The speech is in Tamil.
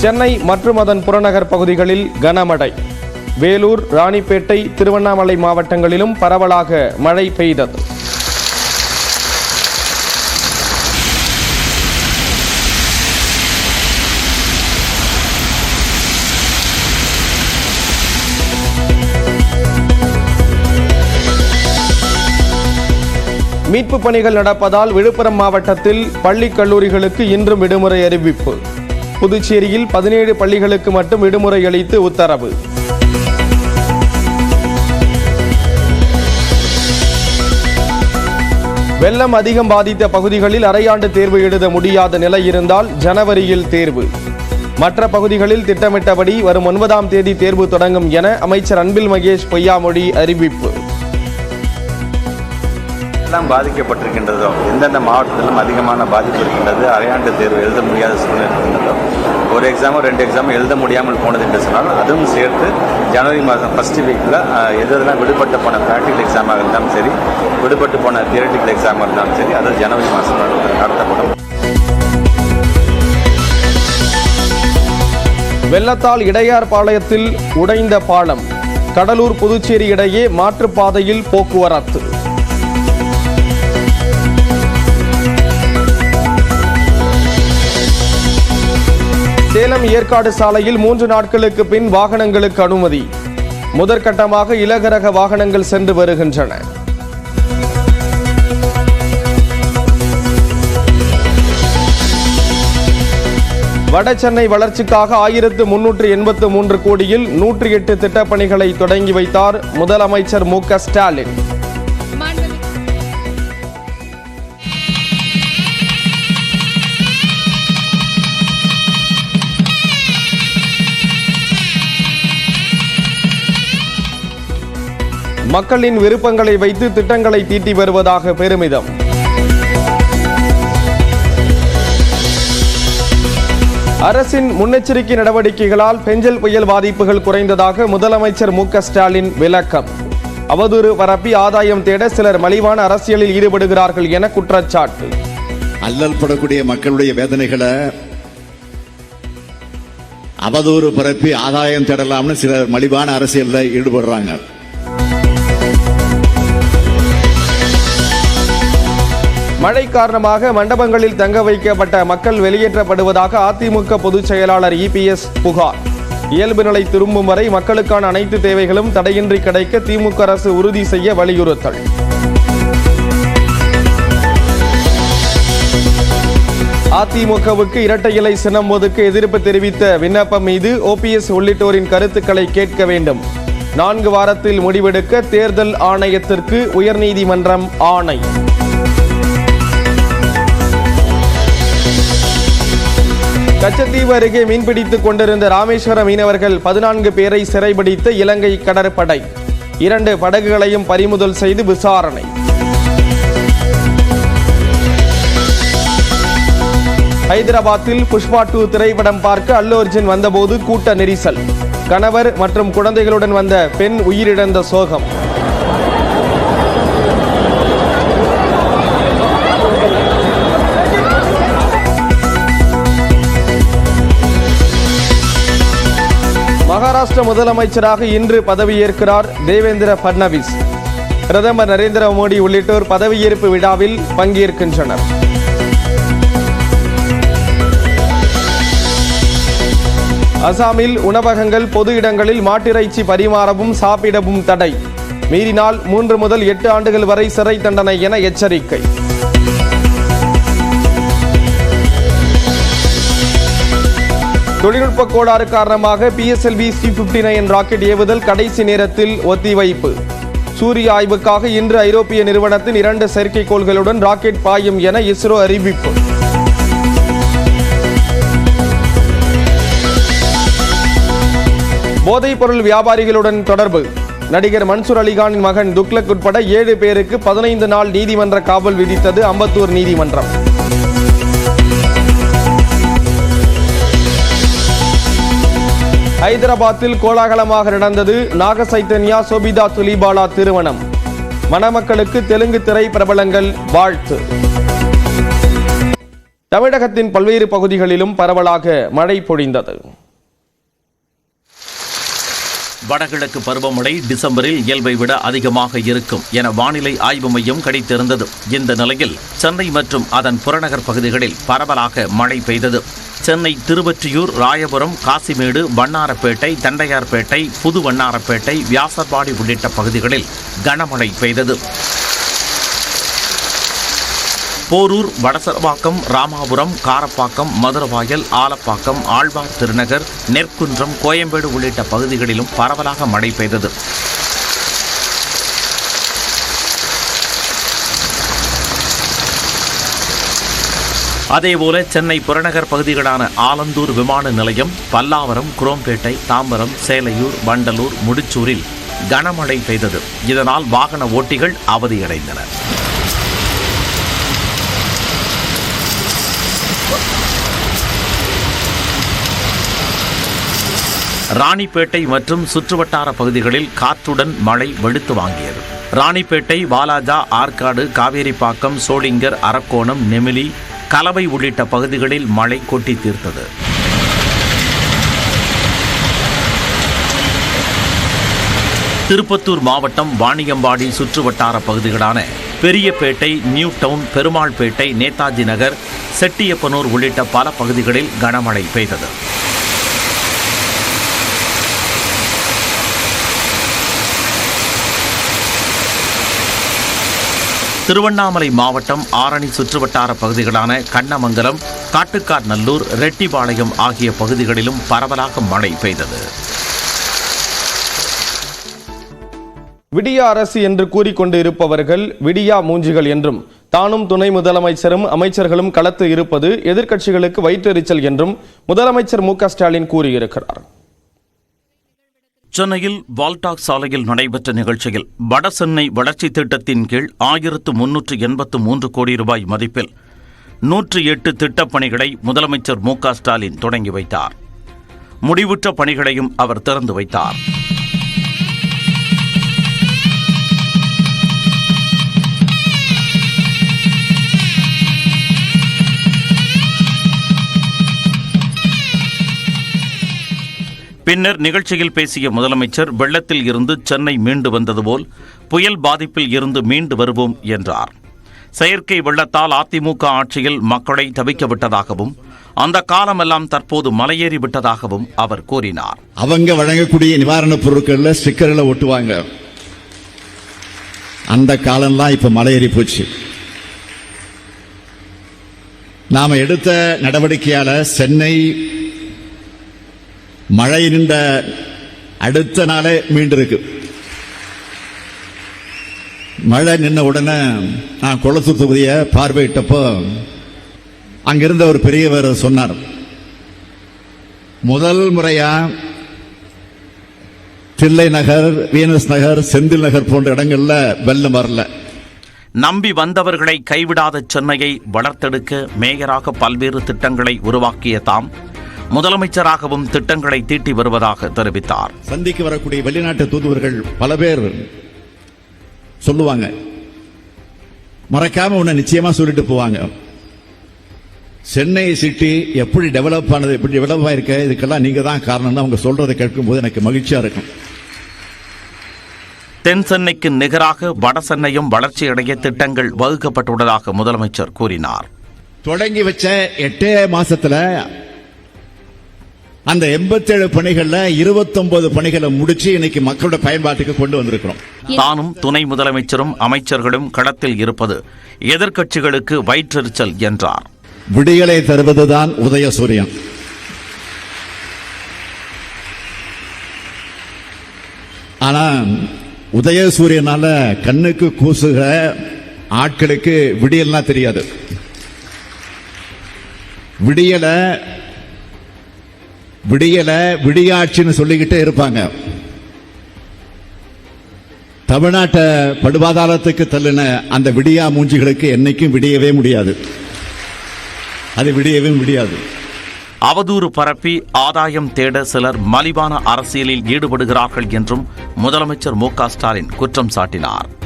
சென்னை மற்றும் அதன் புறநகர் பகுதிகளில் கனமழை. வேலூர் ராணிப்பேட்டை திருவண்ணாமலை மாவட்டங்களிலும் பரவலாக மழை பெய்தது. மீட்பு பணிகள் நடப்பதால் விழுப்புரம் மாவட்டத்தில் பள்ளி கல்லூரிகளுக்கு இன்றும் விடுமுறை அறிவிப்பு. புதுச்சேரியில் பதினேழு பள்ளிகளுக்கு மட்டும் விடுமுறை அளித்து உத்தரவு. வெள்ளம் அதிகம் பாதித்த பகுதிகளில் அரையாண்டு தேர்வு எழுத முடியாத நிலை இருந்தால் ஜனவரியில் தேர்வு. மற்ற பகுதிகளில் திட்டமிட்டபடி வரும் ஒன்பதாம் தேதி தேர்வு தொடங்கும் என அமைச்சர் அன்பில் மகேஷ் பொய்யாமொழி அறிவிப்பு. எல்லாம் பாதிக்கப்பட்டிருக்கின்றதோ எந்தெந்த மாவட்டத்திலும் அதிகமான பாதிப்பு இருக்கின்றது அரையாண்டு தேர்வு எழுத முடியாத சூழ்நிலை இருக்கின்றதோ ஒரு எக்ஸாமோ ரெண்டு எக்ஸாமோ எழுத முடியாமல் போனது என்று சொன்னால் அதுவும் சேர்த்து ஜனவரி மாதம் ஃபஸ்ட் வீக்கில் எது எதெல்லாம் விடுபட்டு போன ப்ராக்டிக்கல் எக்ஸாமாக இருந்தாலும் சரி விடுபட்டு போன தியரட்டிக்கல் எக்ஸாமாக இருந்தாலும் சரி அது ஜனவரி மாதம் நடத்தப்படும். வெள்ளத்தால் இடையார் பாளையத்தில் உடைந்த பாலம் கடலூர் புதுச்சேரி இடையே மாற்றுப்பாதையில் போக்குவரத்து. சேலம் ஏற்காடு சாலையில் மூன்று நாட்களுக்கு பின் வாகனங்களுக்கு அனுமதி. முதற்கட்டமாக இலகரக வாகனங்கள் சென்று வருகின்றன. வடசென்னை வளர்ச்சிக்காக ஆயிரத்து முன்னூற்று எண்பத்து மூன்று கோடியில் நூற்றி எட்டு திட்டப்பணிகளை தொடங்கி வைத்தார் முதலமைச்சர் மு க ஸ்டாலின். மக்களின் விருப்பங்களை வைத்து திட்டங்களை தீட்டி வருவதாக பெருமிதம். அரசின் முன்னெச்சரிக்கை நடவடிக்கைகளால் பெஞ்சல் புயல் பாதிப்புகள் குறைந்ததாக முதலமைச்சர் மு ஸ்டாலின் விளக்கம். அவதூறு பரப்பி ஆதாயம் தேட சிலர் மலிவான அரசியலில் ஈடுபடுகிறார்கள் என குற்றச்சாட்டு. அல்லல் படக்கூடிய மக்களுடைய வேதனைகளை அவதூறு பரப்பி ஆதாயம் தேடலாம்னு சிலர் மலிவான அரசியலில் ஈடுபடுறாங்க. மழை காரணமாக மண்டபங்களில் தங்க வைக்கப்பட்ட மக்கள் வெளியேற்றப்படுவதாக அதிமுக பொதுச் செயலாளர் இபிஎஸ் புகார். இயல்பு நிலை திரும்பும் வரை மக்களுக்கான அனைத்து தேவைகளும் தடையின்றி கிடைக்க திமுக அரசு உறுதி செய்ய வலியுறுத்தல். அதிமுகவுக்கு இரட்டை இலை சின்னம் ஒதுக்க எதிர்ப்பு தெரிவித்த விண்ணப்பம் மீது ஓபிஎஸ் உள்ளிட்டோரின் கருத்துக்களை கேட்க வேண்டும். நான்கு வாரத்தில் முடிவெடுக்க தேர்தல் ஆணையத்திற்கு உயர்நீதிமன்றம் ஆணை. கச்சத்தீவு அருகே மீன்பிடித்துக் கொண்டிருந்த ராமேஸ்வரம் மீனவர்கள் பதினான்கு பேரை சிறைபிடித்த இலங்கை கடற்படை. இரண்டு படகுகளையும் பறிமுதல் செய்து விசாரணை. ஹைதராபாத்தில் புஷ்பா டூ திரைப்படம் பார்க்க அல்லு அர்ஜுன் வந்தபோது கூட்ட நெரிசல். கணவர் மற்றும் குழந்தைகளுடன் வந்த பெண் உயிரிழந்த சோகம். மகாராஷ்டிர முதலமைச்சராக இன்று பதவியேற்கிறார் தேவேந்திர பட்னவிஸ். பிரதமர் நரேந்திர மோடி உள்ளிட்டோர் பதவியேற்பு விழாவில் பங்கேற்கின்றனர். அசாமில் உணவகங்கள் பொது இடங்களில் மாட்டிறைச்சி பரிமாறவும் சாப்பிடவும் தடை. மீறினால் மூன்று முதல் எட்டு ஆண்டுகள் வரை சிறை தண்டனை என எச்சரிக்கை. தொழில்நுட்ப கோளாறு காரணமாக PSLV C fifty nine rocket ஏவுதல் கடைசி நேரத்தில் ஒத்திவைப்பு. சூரிய ஆய்வுக்காக இன்று ஐரோப்பிய நிறுவனத்தின் இரண்டு செயற்கைக்கோள்களுடன் ராக்கெட் பாயும் என இஸ்ரோ அறிவிப்பு. போதைப்பொருள் வியாபாரிகளுடன் தொடர்பு. நடிகர் மன்சூர் அலிகானின் மகன் துக்லக் உட்பட ஏழு பேருக்கு பதினைந்து நாள் நீதிமன்ற காவல் விதித்தது அம்பத்தூர் நீதிமன்றம். ஹைதராபாத்தில் கோலாகலமாக நடந்தது நாகசைத்தன்யா சோபிதா துலிபாலா திருமணம். மணமக்களுக்கு தெலுங்கு திரை பிரபலங்கள் வாழ்த்து. தமிழகத்தின் பல்வேறு பகுதிகளிலும் பரவலாக மழை பொழிந்தது. வடகிழக்கு பருவமழை டிசம்பரில் இயல்பை விட அதிகமாக இருக்கும் என வானிலை ஆய்வு மையம் கணித்திருந்தது. இந்த நிலையில் சென்னை மற்றும் அதன் புறநகர் பகுதிகளில் பரவலாக மழை பெய்தது. சென்னை திருவொற்றியூர் ராயபுரம் காசிமேடு வண்ணாரப்பேட்டை தண்டையார்பேட்டை புது வண்ணாரப்பேட்டை வியாசர்பாடி உள்ளிட்ட பகுதிகளில் கனமழை பெய்தது. போரூர் வடசரவாக்கம் ராமாபுரம் காரப்பாக்கம் மதுரவாயல் ஆலப்பாக்கம் ஆழ்வார் திருநகர் நெற்குன்றம் கோயம்பேடு உள்ளிட்ட பகுதிகளிலும் பரவலாக மழை பெய்தது. அதேபோல சென்னை புறநகர் பகுதிகளான ஆலந்தூர் விமான நிலையம் பல்லாவரம் குரோம்பேட்டை தாம்பரம் சேலையூர் வண்டலூர் முடிச்சூரில் கனமழை பெய்தது. இதனால் வாகன ஓட்டிகள் அவதியடைந்தனர் ராணிப்பேட்டை மற்றும் சுற்றுவட்டார பகுதிகளில் காற்றுடன் மழை வெளுத்து வாங்கியது. ராணிப்பேட்டை வாலாஜா ஆற்காடு காவேரிப்பாக்கம் சோளிங்கர் அரக்கோணம் நெமிலி கலவை உள்ளிட்ட பகுதிகளில் மழை கொட்டி தீர்த்தது. திருப்பத்தூர் மாவட்டம் வாணியம்பாடி சுற்றுவட்டார பகுதிகளான பெரியபேட்டை நியூ டவுன் பெருமாள்பேட்டை நேதாஜி நகர் செட்டியப்பனூர் உள்ளிட்ட பல பகுதிகளில் கனமழை பெய்தது. திருவண்ணாமலை மாவட்டம் ஆரணி சுற்றுவட்டார பகுதிகளான கண்ணமங்கலம் காட்டுக்கார் நல்லூர் ரெட்டிபாளையம் ஆகிய பகுதிகளிலும் பரவலாக மழை பெய்தது. விடியா அரசு என்று கூறிக்கொண்டு இருப்பவர்கள் விடியா மூஞ்சிகள் என்றும் தானும் துணை முதலமைச்சரும் அமைச்சர்களும் களத்து இருப்பது எதிர்க்கட்சிகளுக்கு வயிற்றெரிச்சல் என்றும் முதலமைச்சர் மு ஸ்டாலின் கூறியிருக்கிறார். சென்னையில் வால்டாக் சாலையில் நடைபெற்ற நிகழ்ச்சியில் வடசென்னை வளர்ச்சி திட்டத்தின் கீழ் ஆயிரத்து முன்னூற்று எண்பத்து மூன்று கோடி ரூபாய் மதிப்பில் நூற்றி எட்டு திட்டப் பணிகளை முதலமைச்சர் மு ஸ்டாலின் தொடங்கி வைத்தார். முடிவுற்ற பணிகளையும் அவர் திறந்து வைத்தார். பின்னர் நிகழ்ச்சியில் பேசிய முதலமைச்சர் வெள்ளத்தில் இருந்து சென்னை மீண்டு வந்தது போல் புயல் பாதிப்பில் இருந்து மீண்டு வருவோம் என்றார். செயற்கை வெள்ளத்தால் அதிமுக ஆட்சியில் மக்களை தவிக்க விட்டதாகவும் அந்த காலமெல்லாம் தற்போது மலையேறி விட்டதாகவும் அவர் கூறினார். அவங்க வழங்கக்கூடிய நிவாரணப் பொருட்கள்ல ஸ்டிக்கர்ல ஒட்டுவாங்க. அந்த காலம்லாம் இப்ப மலையேறி போச்சு. நாம எடுத்த நடவடிக்கையால சென்னை மழை நின்ற அடுத்த நாளே மீண்டிருக்கு மழை நின்ன உடனே நான் குளத்தூர் தொகுதியை பார்வையிட்டப்போ அங்கிருந்த ஒரு பெரியவர் சொன்னார் முதல் முறையா தில்லை நகர் வீனஸ் நகர் செந்தில் நகர் போன்ற இடங்கள்ல வெள்ளம் வரல. நம்பி வந்தவர்களை கைவிடாத சென்னையை வளர்த்தெடுக்க மேயராக பல்வேறு திட்டங்களை உருவாக்கிய தாம் முதலமைச்சராகவும் திட்டங்களை தீட்டி வருவதாக தெரிவித்தார். சந்திக்கு வரக்கூடிய வெளிநாட்டு தூதுவர்கள் பல பேர் சொல்லுவாங்க மறக்காம உன்னை நிச்சயமா சொல்லிட்டு போவாங்க. சென்னை சிட்டி எப்படி டெவலப் ஆனது எப்படி டெவலப் ஆயிருக்க இதுக்கெல்லாம் நீங்க தான் காரணம்னு அவங்க சொல்றதை கேட்கும்போது எனக்கு மகிழ்ச்சியா இருக்கும். தென் சென்னைக்கு நிகராக வட சென்னையும் வளர்ச்சியடைய திட்டங்கள் வகுக்கப்பட்டுள்ளதாக முதலமைச்சர் கூறினார். தொடங்கி வச்ச எட்டே மாசத்துல அந்த 87 பணிகள்ல 29 பணிகளை முடிச்சு இன்னைக்கு மக்களோட பயன்பாட்டுக்கு கொண்டு வந்திருக்கிறோம். தானும் துணை முதலமைச்சரும் அமைச்சர்களும் களத்தில் இருப்பது எதிர்க்கட்சிகளுக்கு வயிற்றெரிச்சல் என்றார். விடியலை தருவதுதான் உதயசூரியன் ஆனா உதயசூரியனால கண்ணுக்கு கூசுகிற ஆட்களுக்கு விடியல்னா தெரியாது. விடியல விடியல விடியாட்சின்னு சொல்லிக்கிட்டே இருப்பாங்க. தமிழ்நாட்டை படுபாதாரத்துக்கு தள்ளின அந்த விடியா மூஞ்சிகளுக்கு என்னைக்கும் விடியவே முடியாது. அது விடியவே முடியாது. அவதூறு பரப்பி ஆதாயம் தேட சிலர் மலிவான அரசியலில் ஈடுபடுகிறார்கள் என்றும் முதலமைச்சர் மு ஸ்டாலின் குற்றம் சாட்டினார்.